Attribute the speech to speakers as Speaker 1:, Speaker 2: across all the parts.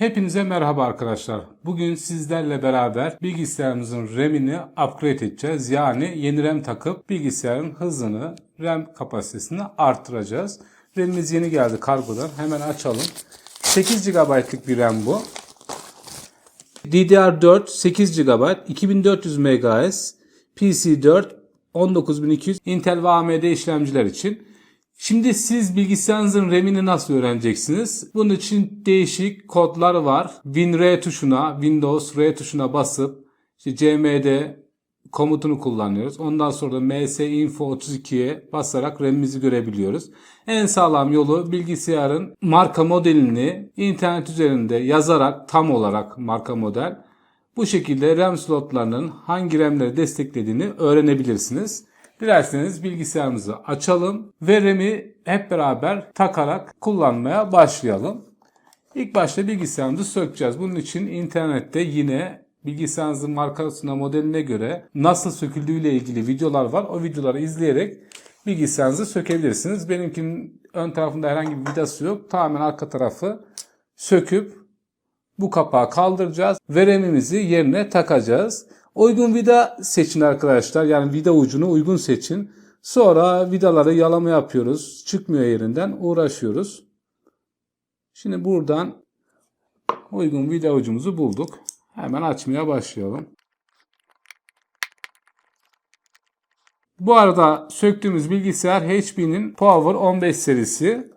Speaker 1: Hepinize merhaba arkadaşlar. Bugün sizlerle beraber bilgisayarımızın RAM'ini upgrade edeceğiz. Yani yeni RAM takıp bilgisayarın hızını, RAM kapasitesini arttıracağız. RAM'imiz yeni geldi kargodan. Hemen açalım. 8 GB'lık bir RAM bu. DDR4 8 GB, 2400 MHz, PC4 19200 Intel ve AMD işlemciler için. Şimdi siz bilgisayarınızın RAM'ini nasıl öğreneceksiniz? Bunun için değişik kodlar var. WinR tuşuna, Windows R tuşuna basıp işte CMD komutunu kullanıyoruz. Ondan sonra da ms info 32'ye basarak RAM'imizi görebiliyoruz. En sağlam yolu bilgisayarın marka modelini internet üzerinde yazarak tam olarak marka model bu şekilde RAM slotlarının hangi RAM'leri desteklediğini öğrenebilirsiniz. Dilerseniz bilgisayarımızı açalım ve RAM'i hep beraber takarak kullanmaya başlayalım. İlk başta bilgisayarımızı sökeceğiz. Bunun için internette yine bilgisayarınızın markasına modeline göre nasıl söküldüğüyle ilgili videolar var. O videoları izleyerek bilgisayarınızı sökebilirsiniz. Benimkinin ön tarafında herhangi bir vidası yok. Tamamen arka tarafı söküp bu kapağı kaldıracağız ve yerine takacağız. Uygun vida seçin arkadaşlar. Yani vida ucunu uygun seçin. Sonra vidaları yalama yapıyoruz. Çıkmıyor yerinden uğraşıyoruz. Şimdi buradan uygun vida ucumuzu bulduk. Hemen açmaya başlayalım. Bu arada söktüğümüz bilgisayar HP'nin Power 15 serisi.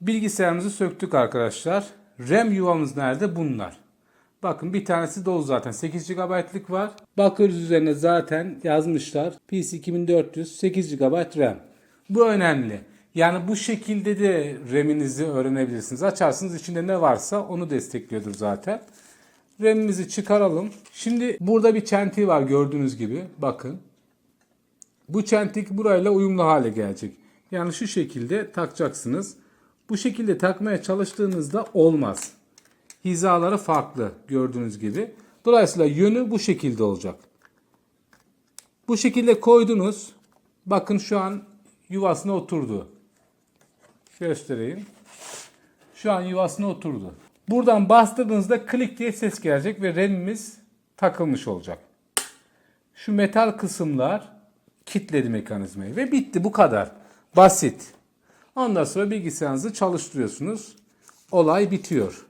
Speaker 1: Bilgisayarımızı söktük arkadaşlar. RAM yuvamız nerede? Bunlar. Bakın bir tanesi dolu zaten. 8 GB'lık var. Bakıyoruz üzerine zaten yazmışlar. PC 2400 8 GB RAM. Bu önemli. Yani bu şekilde de RAM'inizi öğrenebilirsiniz. Açarsınız içinde ne varsa onu destekliyordur zaten. RAM'imizi çıkaralım. Şimdi burada bir çentiği var gördüğünüz gibi. Bakın. Bu çentik burayla uyumlu hale gelecek. Yani şu şekilde takacaksınız. Bu şekilde takmaya çalıştığınızda olmaz. Hizaları farklı gördüğünüz gibi. Dolayısıyla yönü bu şekilde olacak. Bu şekilde koydunuz. Bakın şu an yuvasına oturdu. Göstereyim. Şu an yuvasına oturdu. Buradan bastırdığınızda klik diye ses gelecek ve RAM'imiz takılmış olacak. Şu metal kısımlar kitledi mekanizmayı ve bitti bu kadar. Basit. Ondan sonra bilgisayarınızı çalıştırıyorsunuz. Olay bitiyor.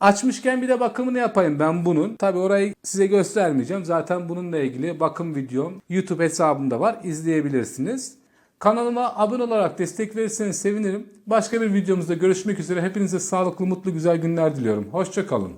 Speaker 1: Açmışken bir de bakımını yapayım ben bunun. Tabi orayı size göstermeyeceğim. Zaten bununla ilgili bakım videom YouTube hesabımda var. İzleyebilirsiniz. Kanalıma abone olarak destek verirseniz sevinirim. Başka bir videomuzda görüşmek üzere. Hepinize sağlıklı, mutlu, güzel günler diliyorum. Hoşçakalın.